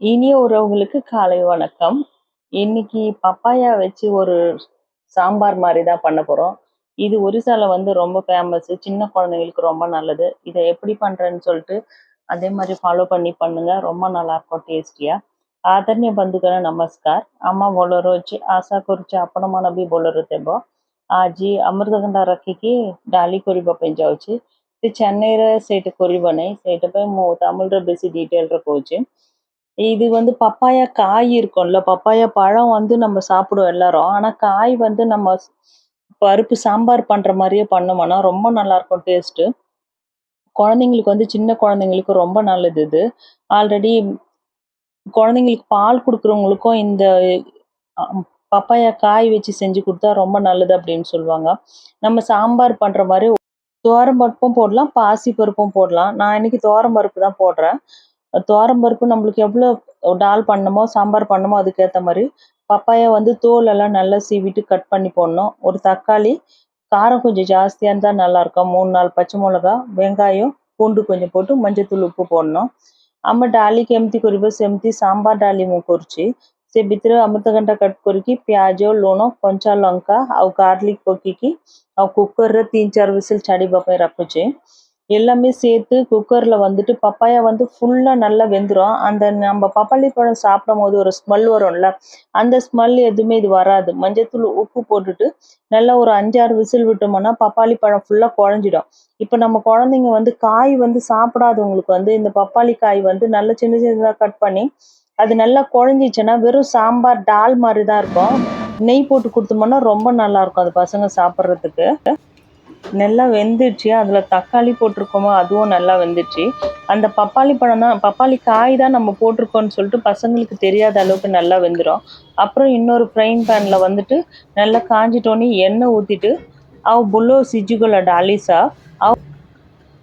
இனிய உறவுகளுக்கு காலை வணக்கம். இன்னைக்கு பப்பாயா வச்சு ஒரு சாம்பார் மாதிரி தான் பண்ண போகிறோம் இது ஒரிசால வந்து ரொம்ப ஃபேமஸ் சின்ன குழந்தைங்களுக்கு ரொம்ப நல்லது. இதை எப்படி பண்ணுறேன்னு சொல்லிட்டு அதே மாதிரி ஃபாலோ பண்ணி பண்ணுங்க. ரொம்ப நல்லா இருக்கும் டேஸ்டியா ಆದರಣೀಯ ಬಂಧುಗಳ நமஸ்கார். அம்மா ಬೋಲರು వచ్చి ಆಶಾ ಕುರಿಚಿ ଆପଣ ମାନ ବି ବୋଲରୁ ଦେବ ଆଜି ଅମୃତଭଣ୍ଡା ରଖିକି ଡାଲି କରିବା ପାଇଁ ଯାଉଛି ସେ ଚେନ୍ନାଇରେ ସେଇଠି କରିବ ନାହିଁ ସେଇଟା ପାଇଁ ମୁଁ ତାମିଲରେ இது வந்து பப்பாயா காய் இருக்கும்ல பப்பாயா பழம் வந்து நம்ம சாப்பிடுவோம் எல்லாரும். ஆனா காய் வந்து நம்ம பருப்பு சாம்பார் பண்ற மாதிரியே பண்ணோம்னா ரொம்ப நல்லா இருக்கும் டேஸ்ட் குழந்தைங்களுக்கு வந்து சின்ன குழந்தைங்களுக்கு ரொம்ப நல்லது இது. ஆல்ரெடி குழந்தைங்களுக்கு பால் கொடுக்குறவங்களுக்கும் இந்த பப்பாயா காய் வச்சு செஞ்சு கொடுத்தா ரொம்ப நல்லது அப்படின்னு சொல்லுவாங்க. நம்ம சாம்பார் பண்ற மாதிரி துவரம் பருப்பும் போடலாம் பாசி பருப்பும் போடலாம். நான் இன்னைக்கு துவரம் பருப்பு தான் போடுறேன். துவரம்பருப்பு நம்மளுக்கு எவ்வளோ டால் பண்ணுமோ சாம்பார் பண்ணமோ அதுக்கேற்ற மாதிரி பப்பாயா வந்து தோல் எல்லாம் நல்லா சீவிட்டு கட் பண்ணி போடணும். ஒரு தக்காளி காரம் கொஞ்சம் ஜாஸ்தியாக இருந்தால் நல்லாயிருக்கும் மூணு நாள் பச்சை மிளகா வெங்காயம் பூண்டு கொஞ்சம் போட்டு மஞ்சள் உப்பு போடணும். అమ్మ డాలికి ఎమ్తి குறிப்போ సెమ్తి சாம்பார் டாலி ముకొర్చి సే బిత్ర கட் గంట பியாஜோ லூனோ கொஞ்சம் லங்கா కొంచెం கார்லிக் అవు గార్లిక్ குக்கர் தீன் కుక్కర్ விசில் சடி విసిల్ చడి எல்லாமே சேர்த்து குக்கரில் வந்துட்டு பப்பாயா வந்து ஃபுல்லாக நல்லா வெந்துடும் அந்த நம்ம பப்பாளி பழம் சாப்பிடும் போது ஒரு ஸ்மெல் வரும்ல அந்த ஸ்மெல் எதுவுமே இது வராது. மஞ்சத்தூள் உப்பு போட்டுட்டு நல்லா ஒரு அஞ்சாறு விசில் விட்டோம்னா பப்பாளி பழம் ஃபுல்லாக குழஞ்சிடும். இப்போ நம்ம குழந்தைங்க வந்து காய் வந்து சாப்பிடாதவங்களுக்கு வந்து இந்த பப்பாளி காய் வந்து நல்லா சின்ன சின்னதாக கட் பண்ணி அது நல்லா குழஞ்சிச்சுன்னா வெறும் சாம்பார் டால் மாதிரி தான் இருக்கும். நெய் போட்டு கொடுத்தோம்னா ரொம்ப நல்லா இருக்கும். அது பசங்க சாப்பிட்றதுக்கு. நல்லா வெந்துடுச்சு. அதில் தக்காளி போட்டிருக்கோமோ அதுவும் நல்லா வெந்துடுச்சு. அந்த பப்பாளி பழம் தான் பப்பாளி காய் தான் நம்ம போட்டிருக்கோம்னு சொல்லிட்டு பசங்களுக்கு தெரியாத அளவுக்கு நல்லா வெந்துடும் அப்புறம் இன்னொரு ஃப்ரைங் பேனில் வந்துட்டு நல்லா காஞ்சிட்டோன்னே எண்ணெய் ஊற்றிட்டு அவ புல்லோ சிஜுகுல டாலிசா அவ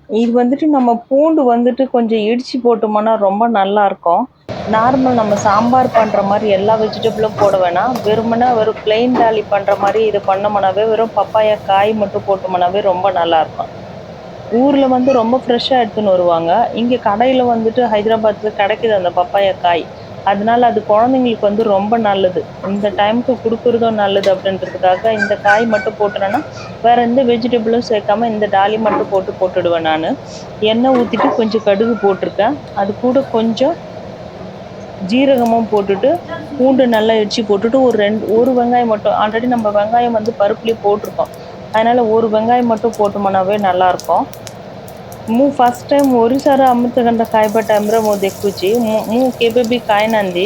இது வந்துட்டு நம்ம பூண்டு வந்துட்டு கொஞ்சம் இடித்து போட்டோம்னா ரொம்ப நல்லா இருக்கும். நார்மல் நம்ம சாம்பார் பண்ணுற மாதிரி எல்லா வெஜிடபிளும் போட வேணாம் வெறுமனா வெறும் பிளெயின் டாலி பண்ணுற மாதிரி இது பண்ணோம்னாவே வெறும் பப்பாயா காய் மட்டும் போட்டோம்னாவே ரொம்ப நல்லாயிருக்கும் ஊரில் வந்து ரொம்ப ஃப்ரெஷ்ஷாக எடுத்துன்னு வருவாங்க. இங்கே கடையில் வந்துட்டு ஹைதராபாத்தில் கிடைக்குது அந்த பப்பாயா காய். அதனால அது குழந்தைங்களுக்கு வந்து ரொம்ப நல்லது. இந்த டைமுக்கு கொடுக்குறதும் நல்லது அப்படின்றதுக்காக இந்த காய் மட்டும் போட்டுறேன்னா வேற எந்த வெஜிடபிளும் சேர்க்காம இந்த டாலி மட்டும் போட்டு போட்டுடுவேன் நான். எண்ணெய் ஊற்றிட்டு கொஞ்சம் கடுகு போட்டிருக்கேன். அது கூட கொஞ்சம் ஜீரகமும் போட்டுட்டு பூண்டு நல்லா இடிச்சு போட்டுட்டு ஒரு ரெண்டு ஒரு வெங்காயம் மட்டும் ஆல்ரெடி நம்ம வெங்காயம் வந்து பருப்புலேயே போட்டிருக்கோம் அதனால ஒரு வெங்காயம் மட்டும் போட்டோம்னாவே நல்லா இருக்கும் ମୁଁ ଫାଷ୍ଟ ଟାଇମ୍ ଓଡ଼ିଶାର ଅମୃତଭଣ୍ଡା ଖାଇବା ଟାଇମ୍ରେ ମୁଁ ଦେଖୁଛି ମୁଁ ମୁଁ କେବେ ବି ଖାଇନାହାନ୍ତି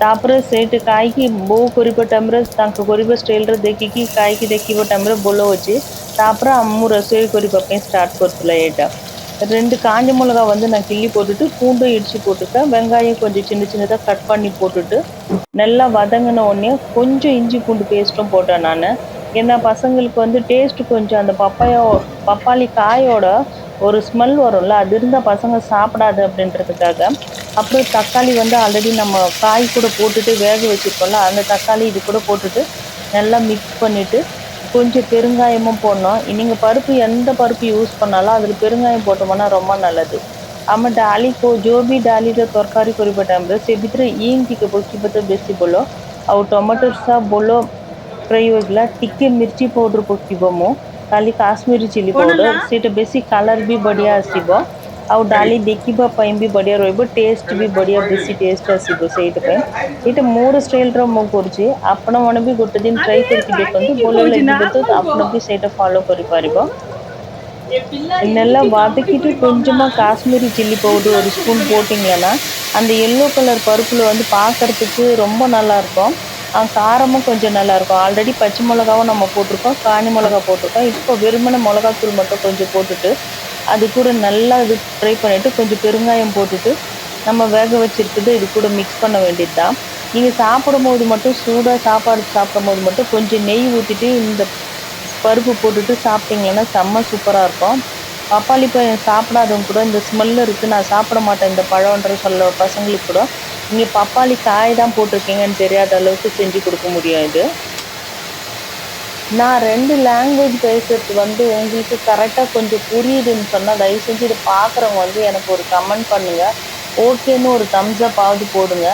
ତାପରେ ସେଇଠି ଖାଇକି ବୋଉ କରିବା ଟାଇମ୍ରେ ତାଙ୍କ କରିବା ଷ୍ଟାଇଲ୍ରେ ଦେଖିକି ଖାଇକି ଦେଖିବା ଟାଇମ୍ରେ ଭଲ ଅଛି ତାପରେ ମୁଁ ରୋଷେଇ କରିବା ପାଇଁ ஸ்டார்ட் କରିଥିଲା ଏଇଟା ரெண்டு காஞ்ச மிளகா வந்து நான் கிள்ளி போட்டுட்டு பூண்டும் இடிச்சு போட்டுட்டேன் வெங்காயம் கொஞ்சம் சின்ன சின்னதாக கட் பண்ணி போட்டுட்டு நல்லா வதங்கின உடனே கொஞ்சம் இஞ்சி பூண்டு பேஸ்ட்டும் போட்டேன் நான். ஏன்னா பசங்களுக்கு வந்து டேஸ்ட் கொஞ்சம் அந்த பப்பாயோ பப்பாளி காயோட ஒரு ஸ்மெல் வரும்ல அது இருந்தால் பசங்க சாப்பிடாது அப்படின்றதுக்காக. அப்புறம் தக்காளி வந்து ஆல்ரெடி நம்ம காய் கூட போட்டுட்டு வேக வச்சுருக்கோம்ல அந்த தக்காளி இது கூட போட்டுட்டு நல்லா மிக்ஸ் பண்ணிவிட்டு கொஞ்சம் பெருங்காயமும் போடணும் நீங்கள் பருப்பு எந்த பருப்பு யூஸ் பண்ணாலும் அதில் பெருங்காயம் போட்டோம்னா ரொம்ப நல்லது ଆମେ ଡାଲିକୁ ଯେଉଁ ବି ଡାଲିର ତରକାରୀ କରିବା ଟାଇମ୍ରେ ସେ ଭିତରେ ଇଙ୍ଗ ଟିକେ ପକାଇବା ତ ବେଶୀ ଭଲ ଆଉ ଟମାଟୋ ସହ ଭଲ ଫ୍ରାଇ ହୋଇଗଲା ଟିକେ ମିର୍ଚି ପାଉଡ଼ର ପକାଇବ ମୁଁ ଖାଲି କାଶ୍ମୀରୀ ଚିଲି ପାଉଡ଼ର ସେଇଟା ବେଶୀ କଲର୍ ବି ବଢ଼ିଆ ଆସିବ ଆଉ ଡାଲି ଦେଖିବା ପାଇଁ ବି ବଢ଼ିଆ ରହିବ ଟେଷ୍ଟ ବି ବଢ଼ିଆ ବେଶୀ ଟେଷ୍ଟ ଆସିବ ସେଇଥିପାଇଁ ଏଇଟା ମୋର ଷ୍ଟାଇଲ୍ର ମୁଁ କରୁଛି ଆପଣମାନେ ବି ଗୋଟେ ଦିନ ଟ୍ରାଏ କରିକି ଦେଖନ୍ତୁ ଭଲ ଲାଗିବ ତ ଆପଣ ବି ସେଇଟା ଫଲୋ କରିପାରିବ நல்லா வதக்கிட்டு கொஞ்சமாக காஷ்மீரி சில்லி பவுடர் ஒரு ஸ்பூன் போட்டிங்கன்னா அந்த எல்லோ கலர் பருப்பில் வந்து பார்க்கறதுக்கு ரொம்ப நல்லா இருக்கும் ஆ, காரமும் கொஞ்சம் நல்லா இருக்கும் ஆல்ரெடி பச்சை மிளகாவும் நம்ம போட்டிருக்கோம் காஞ்சி மிளகா போட்டிருக்கோம் இப்போ வெறுமனே மிளகாத்தூள் மட்டும் கொஞ்சம் போட்டுட்டு அது கூட நல்லா இது ஃப்ரை பண்ணிவிட்டு கொஞ்சம் பெருங்காயம் போட்டுட்டு நம்ம வேக வச்சுருக்குது இது கூட மிக்ஸ் பண்ண வேண்டியது தான் நீங்கள் சாப்பிடும்போது மட்டும் சூடாக சாப்பாடு சாப்பிடும் போது மட்டும் கொஞ்சம் நெய் ஊற்றிட்டு இந்த பருப்பு போட்டுட்டு சாப்பிட்டீங்கன்னா செம்ம சூப்பராக இருக்கும். பப்பாளி பழம் சாப்பிடாதவங்க கூட இந்த ஸ்மெல் இருக்குது நான் சாப்பிட மாட்டேன் இந்த பழம்ன்ற சொல்ல பசங்களுக்கு கூட. நீங்கள் பப்பாளி காய் தான் போட்டிருக்கீங்கன்னு தெரியாத அளவுக்கு செஞ்சு கொடுக்க முடியும் இது நான் ரெண்டு லாங்குவேஜ் பேசுறது வந்து உங்களுக்கு கரெக்டாக கொஞ்சம் புரியுதுன்னு சொன்னால் தயவு செஞ்சு இதை பார்க்குறவங்க வந்து எனக்கு ஒரு கமெண்ட் பண்ணுங்கள் ஓகேன்னு ஒரு தம்ஸ் அப் ஆகுது போடுங்க.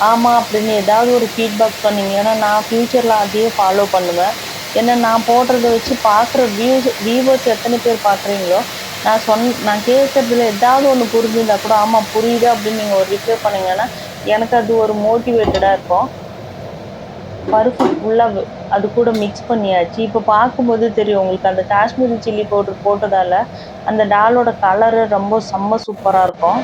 ஆமாம் அப்படின்னு ஏதாவது ஒரு ஃபீட்பேக் சொன்னீங்கன்னா நான் ஃப்யூச்சரில் அதையே ஃபாலோ பண்ணுவேன். ஏன்னா நான் போடுறத வச்சு பார்க்குற வியூஸ் வியூவர்ஸ் எத்தனை பேர் பார்க்குறீங்களோ நான் சொன் நான் கேட்குறதுல ஏதாவது ஒன்று புரிஞ்சுருந்தா கூட ஆமாம் புரியுது அப்படின்னு நீங்கள் ஒரு ரிப்ளை பண்ணிங்கன்னா எனக்கு அது ஒரு மோட்டிவேட்டடாக இருக்கும். பருப்பு ஃபுல்லாக அது கூட மிக்ஸ் பண்ணியாச்சு. இப்போ பார்க்கும்போது தெரியும் உங்களுக்கு அந்த காஷ்மீரி சில்லி பவுடர் போட்டதால் அந்த டாலோட கலரு ரொம்ப செம்ம சூப்பராக இருக்கும்.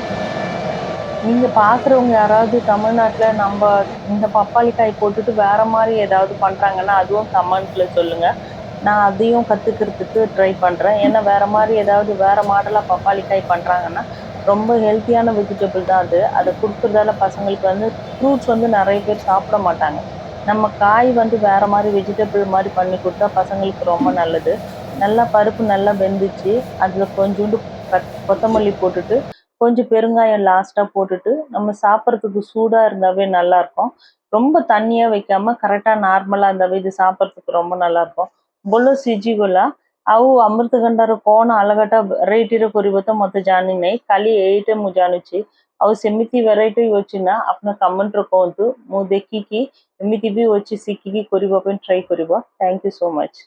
நீங்கள் பார்க்குறவங்க யாராவது தமிழ்நாட்டில் நம்ம இந்த பப்பாளி காய் போட்டுட்டு வேறு மாதிரி ஏதாவது பண்ணுறாங்கன்னா அதுவும் கமெண்ட்டில் சொல்லுங்கள் நான் அதையும் கற்றுக்கிறதுக்கு ட்ரை பண்ணுறேன் ஏன்னா வேறு மாதிரி ஏதாவது வேறு மாடலாக பப்பாளி காய் பண்ணுறாங்கன்னா ரொம்ப ஹெல்த்தியான வெஜிடபிள் தான் அது. அதை கொடுக்குறதால பசங்களுக்கு வந்து ஃப்ரூட்ஸ் வந்து நிறைய பேர் சாப்பிட மாட்டாங்க. நம்ம காய் வந்து வேறு மாதிரி வெஜிடபிள் மாதிரி பண்ணி கொடுத்தா பசங்களுக்கு ரொம்ப நல்லது. நல்லா பருப்பு நல்லா வெந்துச்சு. அதில் கொஞ்சோண்டு கட் கொத்தமல்லி போட்டுட்டு கொஞ்சம் பெருங்காயம் லாஸ்ட்டாக போட்டுட்டு நம்ம சாப்பிட்றதுக்கு சூடாக இருந்தாவே நல்லாயிருக்கும் ரொம்ப தண்ணியாக வைக்காமல் கரெக்டாக நார்மலாக இருந்தாவே இது சாப்பிட்றதுக்கு ரொம்ப நல்லாயிருக்கும் బొల్లో సిజీగులా అవు అమృత గండారు కోణ అలగట రేటిర కొరిబత మొత్త జానినై களி எயிட்டமும் ஜானுச்சு. ଜାଣୁଛି ଆଉ ସେମିତି ଭେରାଇଟି ଅଛି ନା ଆପଣ କମେଣ୍ଟରେ କୁହନ୍ତୁ ମୁଁ ଦେଖିକି ଏମିତି ବି ଅଛି ଶିଖିକି କରିବା ପାଇଁ ଟ୍ରାଏ କରିବ ଥ୍ୟାଙ୍କ ୟୁ ସୋ ମଚ୍